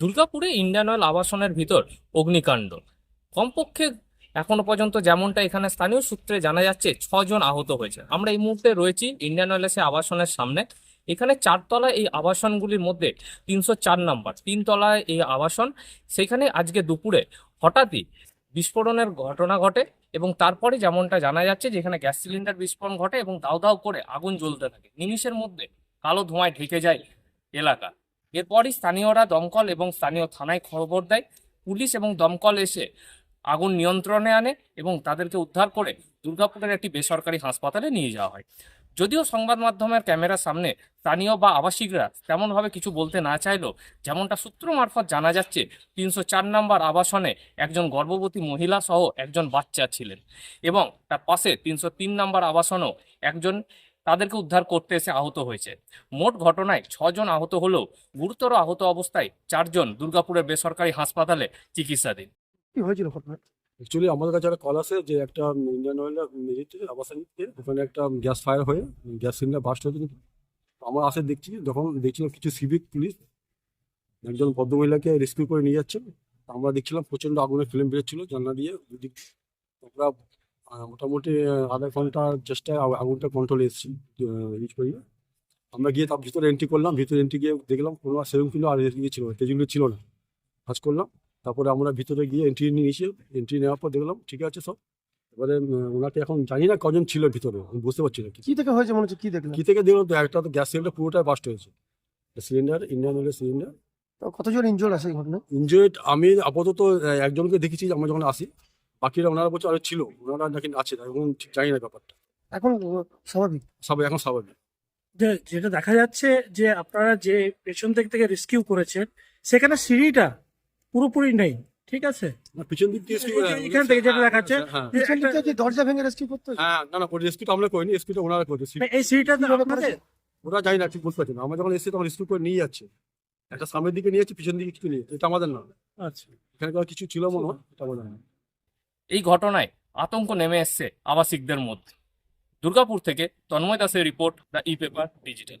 দুর্গাপুরে Indian oil আবাসনের ভিতর অগ্নিকাণ্ড। কমপক্ষে এখনও পর্যন্ত যেমনটা এখানে স্থানীয় সূত্রে জানা যাচ্ছে, ছজন আহত হয়েছে। আমরা এই মুহূর্তে রয়েছি ইন্ডিয়ান অয়েলের সেই আবাসনের সামনে। এখানে চারতলা এই আবাসনগুলির মধ্যে তিনশো চার নাম্বার, তিনতলায় এই আবাসন। সেখানে আজকে দুপুরে হঠাৎই বিস্ফোরণের ঘটনা ঘটে এবং তারপরে যেমনটা জানা যাচ্ছে যেখানে গ্যাস সিলিন্ডার বিস্ফোরণ ঘটে এবং দাউ দাউ করে আগুন জ্বলতে থাকে। নিমিষের মধ্যে কালো ধোঁয়ায় ঢেকে যায় এলাকা। এরপরই স্থানীয়রা দমকল এবং স্থানীয় থানায় খবর দেয়। পুলিশ এবং দমকল এসে আগুন নিয়ন্ত্রণে আনে এবং তাদেরকে উদ্ধার করে দুর্গাপুরের একটি বেসরকারি হাসপাতালে নিয়ে যাওয়া হয়। যদিও সংবাদ মাধ্যমের ক্যামেরার সামনে স্থানীয় বা আবাসিকরা তেমনভাবে কিছু বলতে না চাইলেও যেমনটা সূত্র মারফত জানা যাচ্ছে, তিনশো চার নম্বর আবাসনে একজন গর্ভবতী মহিলা সহ একজন বাচ্চা ছিলেন এবং তার পাশে তিনশো তিন নম্বর আবাসনেও একজন তাদেরকে উদ্ধার করতে এসে আহত হয়েছে। মোট ঘটনায় ছজন আহত হলেও গুরুতর আহত অবস্থায় চারজন দুর্গাপুরের বেসরকারি হাসপাতালে চিকিৎসাধীন। কি হয়েছিল ঘটনা অ্যাকচুয়ালি আমাদের কাছে একটা কল আসে যে একটা ইন্ডিয়ান অয়েলের মেজিতে আবাসনিতে ওখানে একটা গ্যাস ফায়ার হয়ে গ্যাস সিলিন্ডার বাস্ট হয়েছে কিন্তু আমরা আসে দেখছি, যখন দেখছিলাম কিছু সিভিক পুলিশ একজন ভদ্রমহিলাকে রেস্কিউ করে নিয়ে যাচ্ছে। আমরা দেখছিলাম প্রচণ্ড আগুনের ফিল্ম বেরোচ্ছিল জানলা দিয়ে। দুদিক আমরা মোটামুটি আধা ঘণ্টার চেষ্টায় আগুনটা কন্ট্রোলে এসেছি ইউজ করি আমরা গিয়ে তার ভিতরে এন্ট্রি করলাম, ভিতরে এন্ট্রি গিয়ে দেখলাম কোনো সেরকম ছিল আর ইয়ে ছিল তেজগুলো ছিল না। কাজ করলাম। তারপরে আমরা ভিতরে গিয়ে এন্ট্রি নিয়েছি এন্ট্রি নেওয়ার পর দেখলাম ঠিক আছে সব এবারে ওনাকে এখন জানি না কজন ছিল ভিতরে আমি বুঝতে পারছি না কি। থেকে হয়েছে মনে হচ্ছে? কি দেখলেন? কি থেকে দেখলাম তো একটা তো গ্যাস সিলিন্ডার পুরোটাই বাস্ট হয়েছে। সিলিন্ডার ইন্ডিয়ান অয়েলের সিলিন্ডার তো কতজন ইনজোর্ড আছে এই ঘটনা ইনজয়েড আমি আপাতত একজনকে দেখেছি আমরা যখন আসি বাকিরা ওনারা বলছে আরও ছিল। ওনারা নাকি আছে এখন ঠিক জানি না ব্যাপারটা। এখন স্বাভাবিক? সবাই এখন স্বাভাবিক। যে যেটা দেখা যাচ্ছে যে আপনারা যে পেছন দিক থেকে রেস্কিউ করেছেন সেখানে সিঁড়িটা পুরোপুরি নেই ঠিক আছে? পিছন দিক দিয়ে এই এখান থেকে যেটা দেখাচ্ছে হ্যাঁ পিছন দিক থেকে দরজা ভেঙে রেস্কিউ করতে হ্যাঁ না না রেস্কিউটা আমরা করিনি রেস্কিউটা ওনারা করেছে। এই সিঁড়িটা আপনাদের? ওরা জানি না ঠিক বুঝতে পারছি না। আমরা যখন এসেছি তখন রেস্কিউ করে নিয়ে যাচ্ছে। একটা সামনের দিকে নিয়ে যাচ্ছে পিছন দিকে কিছু নিয়ে এটা আমাদের না। আচ্ছা। এখানে কিছু ছিল মনে হয় এটা আমাদের না। এই ঘটনায় আতঙ্ক নেমে এসছে আবাসিকদের মধ্যে। দুর্গাপুর থেকে তন্ময় দাসের report the E paper digital.